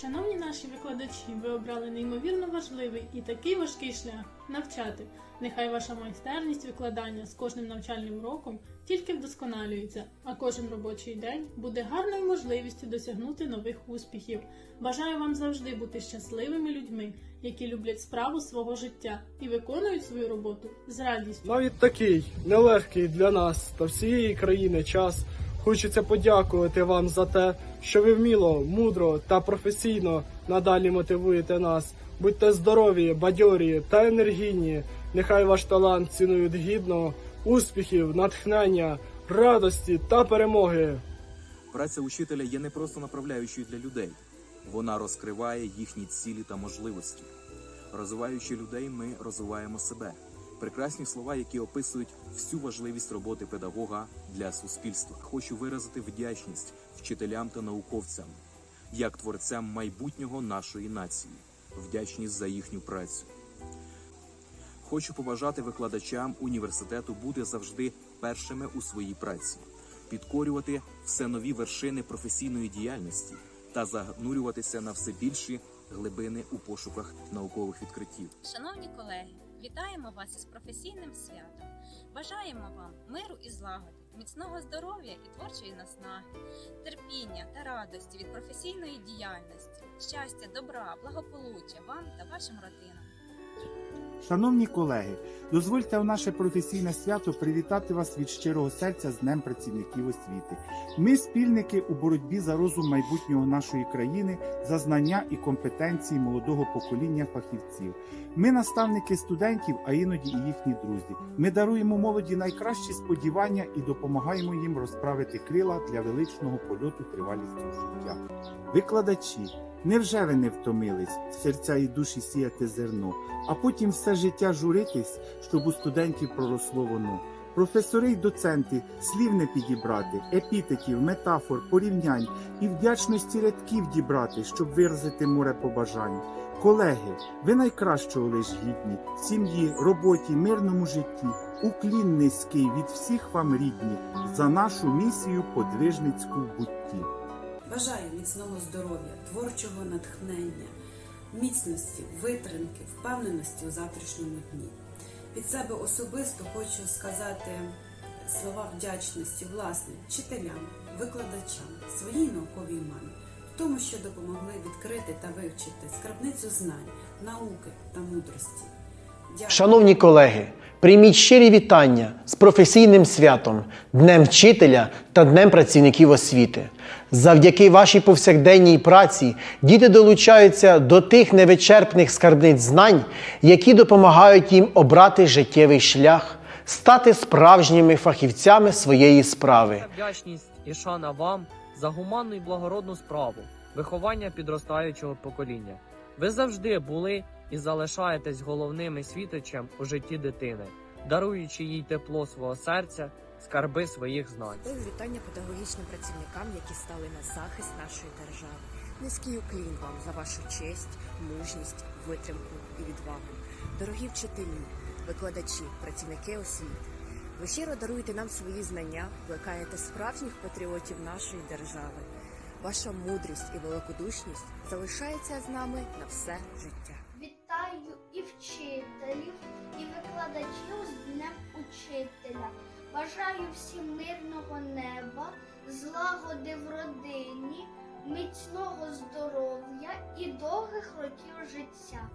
Шановні наші викладачі, ви обрали неймовірно важливий і такий важкий шлях навчати. Нехай ваша майстерність викладання з кожним навчальним роком тільки вдосконалюється, а кожен робочий день буде гарною можливістю досягнути нових успіхів. Бажаю вам завжди бути щасливими людьми, які люблять справу свого життя і виконують свою роботу з радістю. Навіть такий нелегкий для нас та всієї країни час. Хочеться подякувати вам за те, що ви вміло, мудро та професійно надалі мотивуєте нас. Будьте здорові, бадьорі та енергійні. Нехай ваш талант цінують гідно, успіхів, натхнення, радості та перемоги. Праця учителя є не просто направляючою для людей, вона розкриває їхні цілі та можливості. Розвиваючи людей, ми розвиваємо себе. Прекрасні слова, які описують всю важливість роботи педагога для суспільства. Хочу виразити вдячність вчителям та науковцям, як творцям майбутнього нашої нації, вдячність за їхню працю. Хочу побажати викладачам університету бути завжди першими у своїй праці, підкорювати все нові вершини професійної діяльності та занурюватися на все більші глибини у пошуках наукових відкриттів. Шановні колеги, вітаємо вас із професійним святом. Бажаємо вам миру і злагоди, міцного здоров'я і творчої наснаги, терпіння та радості від професійної діяльності, щастя, добра, благополуччя вам та вашим родинам. Шановні колеги, дозвольте у наше професійне свято привітати вас від щирого серця з Днем працівників освіти. Ми спільники у боротьбі за розум майбутнього нашої країни, за знання і компетенції молодого покоління фахівців. Ми наставники студентів, а іноді і їхні друзі. Ми даруємо молоді найкращі сподівання і допомагаємо їм розправити крила для величного польоту тривалістю життя. Викладачі, невже ви не втомились в серця і душі сіяти зерно? а потім все життя журитись, щоб у студентів проросло воно. Професори й доценти слів не підібрати, епітетів, метафор, порівнянь і вдячності рядків дібрати, щоб виразити море побажань. Колеги, ви найкращого лиш гідні в сім'ї, роботі, мирному житті. Уклін низький від всіх вам рідні за нашу місію подвижницьку в бутті. Бажаю міцного здоров'я, творчого натхнення, міцності, витримки, впевненості у завтрашньому дні. Від себе особисто хочу сказати слова вдячності власне вчителям, викладачам, своїй науковій мамі, в тому, що допомогли відкрити та вивчити скарбницю знань, науки та мудрості. Шановні колеги, прийміть щирі вітання з професійним святом, Днем вчителя та Днем працівників освіти. Завдяки вашій повсякденній праці діти долучаються до тих невичерпних скарбниць знань, які допомагають їм обрати життєвий шлях, стати справжніми фахівцями своєї справи. Вдячність і шана вам за гуманну і благородну справу, виховання підростаючого покоління. Ви завжди були і залишаєтесь головним світочем у житті дитини, даруючи їй тепло свого серця, скарби своїх знань. Вітання педагогічним працівникам, які стали на захист нашої держави. Низький уклін вам за вашу честь, мужність, витримку і відвагу. Дорогі вчителі, викладачі, працівники освіти. Ви щиро даруєте нам свої знання, плекаєте справжніх патріотів нашої держави. Ваша мудрість і великодушність залишається з нами на все життя. Вітаю і вчителів, і викладачів з Днем Учителя. Бажаю всім мирного неба, злагоди в родині, міцного здоров'я і довгих років життя.